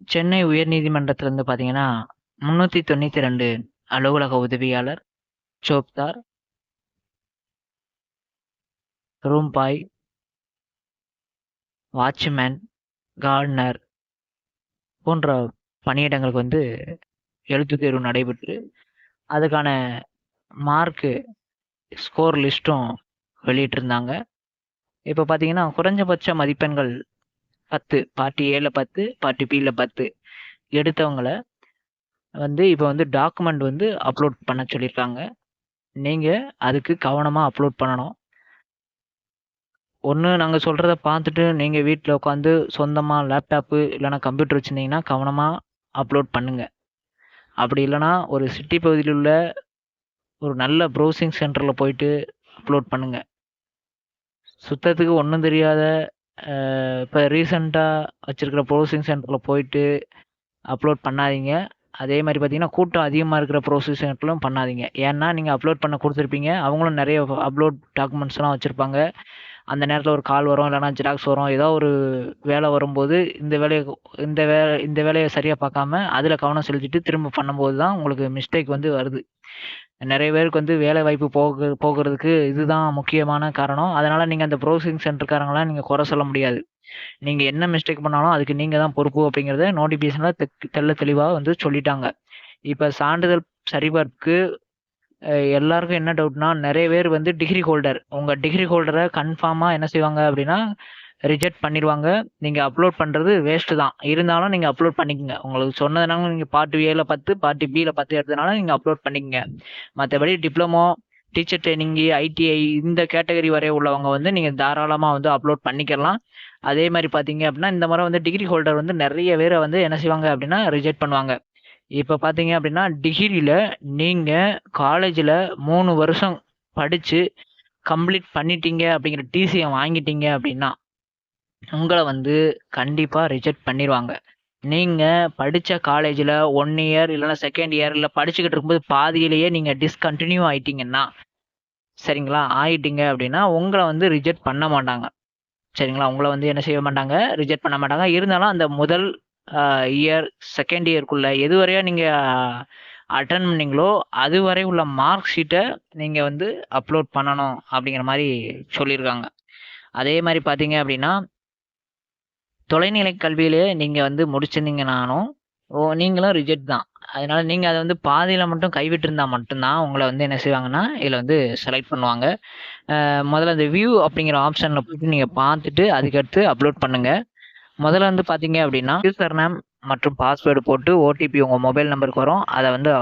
சென்னை உயர்நீதிமன்றத்திலிருந்து பார்த்தீங்கன்னா, 392 அலுவலக உதவியாளர், சோப்தார் ரூம்பாய் வாட்ச்மேன், கார்டனர் போன்ற பணியிடங்களுக்கு வந்து எழுத்து தேர்வு நடைபெற்று, அதுக்கான மார்க்கு ஸ்கோர் லிஸ்ட்டும் வெளியிட்டிருந்தாங்க. இப்போ பார்த்தீங்கன்னா, குறைஞ்சபட்ச மதிப்பெண்கள் பத்து பார்ட்டி ஏல 10, பார்ட் பில 10 எடுத்தவங்கள வந்து இப்போ வந்து டாக்குமெண்ட் வந்து அப்லோட் பண்ண சொல்லியிருக்காங்க. நீங்கள் அதுக்கு கவனமாக அப்லோட் பண்ணணும். ஒன்று நாங்கள் சொல்கிறத பார்த்துட்டு நீங்கள் வீட்டில் உட்காந்து சொந்தமாக லேப்டாப்பு இல்லைனா கம்ப்யூட்டர் வச்சிருந்தீங்கன்னா, கவனமாக அப்லோட் பண்ணுங்கள் அப்படி இல்லைனா ஒரு சிட்டி பகுதியில் உள்ள ஒரு நல்ல ப்ரௌசிங் சென்டரில் போயிட்டு அப்லோட் பண்ணுங்கள் சுத்தத்துக்கு ஒன்றும் தெரியாத இப்போ ரீசெண்டாக வச்சுருக்கிற ப்ரௌசிங் சென்டரில் போயிட்டு அப்லோட் பண்ணாதீங்க. அதே மாதிரி பார்த்தீங்கன்னா, கூட்டம் அதிகமாக இருக்கிற ப்ரௌசிங் சென்டர்லும் பண்ணாதீங்க. ஏன்னா, நீங்கள் அப்லோட் பண்ண கொடுத்துருப்பீங்க அவங்களும் நிறைய அப்லோட் டாக்குமெண்ட்ஸ்லாம் வச்சுருப்பாங்க அந்த நேரத்தில் ஒரு கால் வரும், இல்லைனா ஜெராக்ஸ் வரும். ஏதோ ஒரு வேலை வரும்போது, இந்த வேலையை இந்த வேலை இந்த வேலையை சரியாக பார்க்காம, அதில் கவனம் செலுத்திட்டு திரும்ப பண்ணும்போது தான் உங்களுக்கு மிஸ்டேக் வந்து வருது. நிறைய பேருக்கு வந்து வேலை வாய்ப்பு போக போகிறதுக்கு இதுதான் முக்கியமான காரணம். அதனால் நீங்கள் அந்த ப்ரௌசிங் சென்டர்காரங்கலாம் நீங்கள் குறை சொல்ல முடியாது. நீங்கள் என்ன மிஸ்டேக் பண்ணாலும் அதுக்கு நீங்கள் தான் பொறுப்பு அப்படிங்கிறத நோட்டிஃபிகேஷனில் தெல்ல தெள்ள வந்து சொல்லிட்டாங்க. இப்போ சான்றிதழ் சரிபார்ப்புக்கு எல்லாருக்கும் என்ன டவுட்னா, நிறைய பேர் வந்து டிகிரி ஹோல்டர். உங்கள் டிகிரி ஹோல்டரை கன்ஃபார்மாக என்ன செய்வாங்க அப்படின்னா, ரிஜெக்ட் பண்ணிடுவாங்க நீங்கள் அப்லோட் பண்ணுறது வேஸ்ட்டு தான். இருந்தாலும் நீங்கள் அப்லோட் பண்ணிக்கங்க. உங்களுக்கு சொன்னதுனால நீங்கள் பார்ட் ஏல 10, பார்ட் பியில் பத்து எடுத்ததுனால நீங்கள் அப்லோட் பண்ணிக்கங்க. மற்றபடி டிப்ளமோ, டீச்சர் ட்ரைனிங்கு ஐடிஐ இந்த கேட்டகரி வரைய உள்ளவங்க வந்து நீங்கள் தாராளமாக வந்து அப்லோட் பண்ணிக்கலாம். அதே மாதிரி பார்த்தீங்க அப்படின்னா, இந்த முறை வந்து டிகிரி ஹோல்டர் வந்து நிறைய பேரை வந்து என்ன செய்வாங்க அப்படின்னா, ரிஜெக்ட் பண்ணுவாங்க. இப்போ பார்த்தீங்க அப்படின்னா, டிகிரியில் நீங்கள் காலேஜில் மூணு வருஷம் படித்து கம்ப்ளீட் பண்ணிட்டீங்க அப்படிங்கிற டிசியை வாங்கிட்டீங்க அப்படின்னா, உங்களை வந்து கண்டிப்பாக ரிஜெக்ட் பண்ணிடுவாங்க நீங்கள் படித்த காலேஜில் ஒன் இயர் இல்லைன்னா செகண்ட் இயர் இல்லை படிச்சுக்கிட்டு இருக்கும்போது பாதியிலேயே நீங்கள் டிஸ்கண்டினியூ ஆயிட்டீங்கன்னா, சரிங்களா? ஆயிட்டீங்க அப்படின்னா, உங்களை வந்து ரிஜெக்ட் பண்ண மாட்டாங்க. சரிங்களா? உங்களை வந்து என்ன செய்ய மாட்டாங்க, ரிஜெக்ட் பண்ண மாட்டாங்க. இருந்தாலும் அந்த முதல் இயர், செகண்ட் இயர்க்குள்ள எதுவரையும் நீங்கள் அட்டன் பண்ணீங்களோ, அதுவரை உள்ள மார்க் ஷீட்டை நீங்கள் வந்து அப்லோட் பண்ணணும் அப்படிங்கிற மாதிரி சொல்லியிருக்காங்க. அதே மாதிரி பார்த்தீங்க அப்படின்னா தொலைநிலை கல்வியிலே நீங்கள் வந்து முடிச்சிருந்தீங்கனாலும், ஓ நீங்களும் ரிஜெக்ட் தான். அதனால நீங்கள் அதை வந்து பாதியில் மட்டும் கைவிட்டிருந்தா மட்டும்தான் உங்களை வந்து என்ன செய்வாங்கன்னா, இதில் வந்து செலக்ட் பண்ணுவாங்க. முதல்ல அந்த வியூ அப்படிங்கிற ஆப்ஷனில் போயிட்டு நீங்கள் பார்த்துட்டு, அதுக்கடுத்து அப்லோட் பண்ணுங்கள் முதல்ல வந்து பார்த்தீங்க அப்படின்னா, யூசர் நேம் மற்றும் பாஸ்வேர்டு போட்டு ஓடிபி உங்கள் மொபைல் நம்பருக்கு வரும். அதை வந்து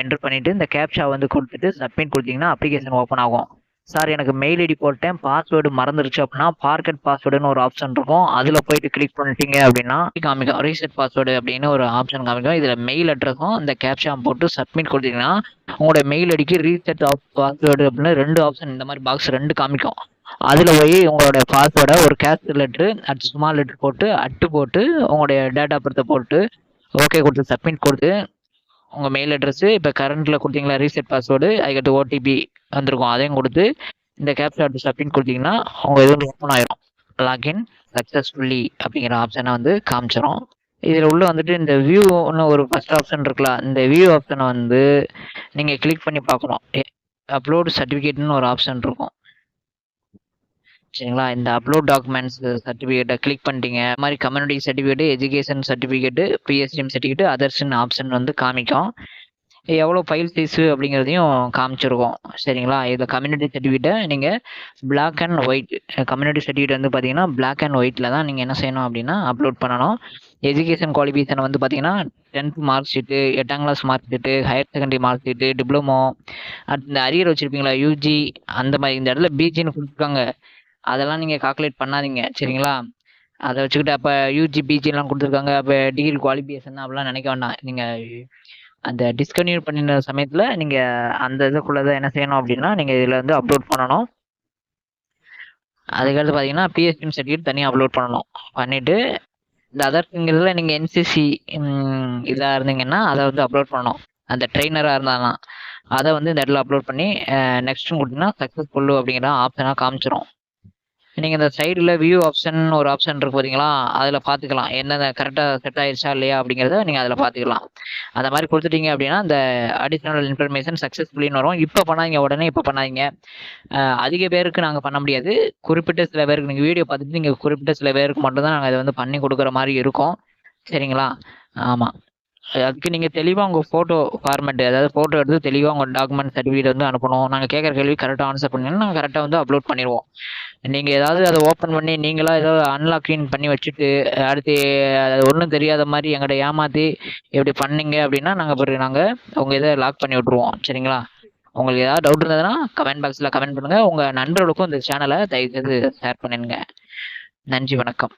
என்டர் பண்ணிவிட்டு இந்த கேப்ஷா வந்து கொடுத்துட்டு சப்மிட் கொடுத்தீங்கன்னா அப்ளிகேஷன் ஓப்பன் ஆகும். சார் எனக்கு மெயில் ஐடி போட்டேன். பாஸ்வேர்டு மறந்துருச்சு அப்படின்னா, பார்க்கெட் பாஸ்வேர்டுன்னு ஒரு ஆப்ஷன் இருக்கும். அதில் போயிட்டு கிளிக் பண்ணிட்டீங்க அப்படின்னா, காமிக்கும். ரீசெட் பாஸ்வேர்டு அப்படின்னு ஒரு ஆப்ஷன் காமிக்கும். இதில் மெயில் அட்ரஸும், இந்த கேப்ஷன் போட்டு சப்மிட் கொடுத்தீங்கன்னா உங்களோட மெயில் ஐடிக்கு ரீசெட் ஆஃப் பாஸ்வேர்டு அப்படின்னு ரெண்டு ஆப்ஷன் இந்த மாதிரி பாக்ஸ் ரெண்டு காமிக்கும். அதில் போய் உங்களோட பாஸ்வேர்டை ஒரு case letter at small letter போட்டு, அட்டு போட்டு, உங்களுடைய டேட்டா பர்த்தை போட்டு, ஓகே கொடுத்து சப்மிட் கொடுத்து உங்கள் மெயில் அட்ரஸ்ஸு இப்போ கரண்ட்டில் கொடுத்தீங்களா ரீசெட் பாஸ்வேர்டு, அதுக்கடுத்து ஓடிபி வந்திருக்கும். அதையும் கொடுத்து இந்த கேப்ச்சா அட்ரஸ் குடுத்தீங்கன்னா, உங்க இது வந்து ஓப்பன் ஆயிரும். லாகின் சக்ஸஸ்ஃபுல்லி அப்படிங்கிற ஆப்ஷனை வந்து காமிச்சிடும் இதில் உள்ள வந்துட்டு இந்த வியூ ஒன்று ஒரு ஃபஸ்ட் ஆப்ஷன் இருக்குல்ல, இந்த வியூ ஆப்ஷனை வந்து நீங்கள் கிளிக் பண்ணி பார்க்கணும். அப்லோடு சர்டிஃபிகேட்னு ஒரு ஆப்ஷன் இருக்கும். சரிங்களா? இந்த அப்லோட் டாக்குமெண்ட்ஸ் சர்டிஃபிகேட்டை கிளிக் பண்ணிட்டீங்க. இந்த மாதிரி community certificate, education certificate PSTM certificate, அதர்ஸ்ன்னு option வந்து காமிக்கும். எவ்வளோ ஃபைல் சைஸு அப்படிங்கிறதையும் காமிச்சிருக்கும். சரிங்களா? இதில் கம்யூனிட்டி சர்டிஃபிகேட்டை நீங்கள் black and white community certificate வந்து பார்த்தீங்கன்னா, பிளாக் அண்ட் ஒயிட்டில் தான் நீங்கள் என்ன செய்யணும் அப்படின்னா, அப்லோட் பண்ணணும். எஜுகேஷன் குவாலிஃபிகேஷன் வந்து பார்த்தீங்கன்னா, 10த் மார்க் ஷீட்டு, எட்டாம் class mark sheet, higher secondary mark sheet, diploma, அடுத்து இந்த அரியர் வச்சுருப்பீங்களா யூஜி அந்த மாதிரி இந்த இடத்துல பிஜின்னு கொடுத்துருக்காங்க அதெல்லாம் நீங்கள் கால்குலேட் பண்ணாதீங்க. சரிங்களா? அதை வச்சுக்கிட்டு அப்போ யூஜி பிஜிலாம் கொடுத்துருக்காங்க அப்போ டிகிரி குவாலிஃபிகேஷன் அப்படிலாம் நினைக்க வேண்டாம். நீங்கள் அந்த டிஸ்கன்யூ பண்ணின சமயத்தில் நீங்கள் அந்த இதுக்குள்ளே தான் என்ன செய்யணும் அப்படின்னா, நீங்கள் இதில் வந்து அப்லோட் பண்ணணும். அதுக்கடுத்து பார்த்தீங்கன்னா, பிஎஸ்டிஎம் சர்டிஃபிகேட் தனியாக அப்லோட் பண்ணணும். பண்ணிவிட்டு இந்த அதர் அதர்ஸ்ங்கிறதுல நீங்கள் என்சிசி இதாக இருந்தீங்கன்னா, அதை வந்து அப்லோட் பண்ணணும். அந்த ட்ரெயினராக இருந்தாலும் அதை வந்து இந்த இடத்துல அப்லோட் பண்ணி, அ கொடுத்தீங்கன்னா சக்ஸஸ்ஃபுல்லு அப்படிங்கிற ஆப்ஷனாக காமிச்சிரும். நீங்கள் இந்த சைடில் வியூ ஆப்ஷன் ஒரு ஆப்ஷன் இருக்கு பார்த்தீங்களா அதில் பார்த்துக்கலாம் என்னென்ன கரெக்டாக செட் ஆயிடுச்சா இல்லையா அப்படிங்கிறத நீங்கள் அதில் பார்த்துக்கலாம் அந்த மாதிரி கொடுத்துட்டீங்க அப்படின்னா அந்த அடிஷ்னல் இன்ஃபர்மேஷன் சக்ஸஸ்ஃபுல்லின்னு வரும். இப்போ பண்ணாதீங்க. உடனே இப்போ பண்ணாதீங்க. அதிக பேருக்கு நாங்கள் பண்ண முடியாது. குறிப்பிட்ட சில பேருக்கு நீங்கள் வீடியோ பார்த்துட்டு நீங்கள் குறிப்பிட்ட சில பேருக்கு மட்டும்தான் நாங்கள் இதை வந்து பண்ணி கொடுக்குற மாதிரி இருக்கும். சரிங்களா? ஆமாம் அதுக்கு நீங்கள் தெளிவாக உங்கள் ஃபோட்டோ ஃபார்மேட் அதாவது ஃபோட்டோ எடுத்து தெளிவாக உங்கள் டாக்குமெண்ட் சர்டிஃபிகேட் வந்து அனுப்பணும். நாங்கள் கேட்குற கேள்வி கரெக்டாக ஆன்சர் பண்ணிங்கன்னா நாங்கள் கரெக்டாக வந்து அப்லோட் பண்ணிடுவோம். நீங்கள் ஏதாவது அதை ஓப்பன் பண்ணி நீங்களாக ஏதாவது அன்லாக்கிங் பண்ணி வச்சுட்டு அடுத்து அது ஒன்றும் தெரியாத மாதிரி எங்கிட்ட ஏமாற்றி இப்படி பண்ணீங்க அப்படின்னா நாங்கள் பிறகு நாங்கள் உங்கள் இதை லாக் பண்ணி விட்ருவோம் சரிங்களா? உங்களுக்கு ஏதாவது டவுட் இருந்ததுன்னா கமெண்ட் பாக்ஸில் கமெண்ட் பண்ணுங்கள் உங்கள் நண்பர்களுக்கும் இந்த சேனலை தயவுசெய்து ஷேர் பண்ணிடுங்க. நன்றி வணக்கம்.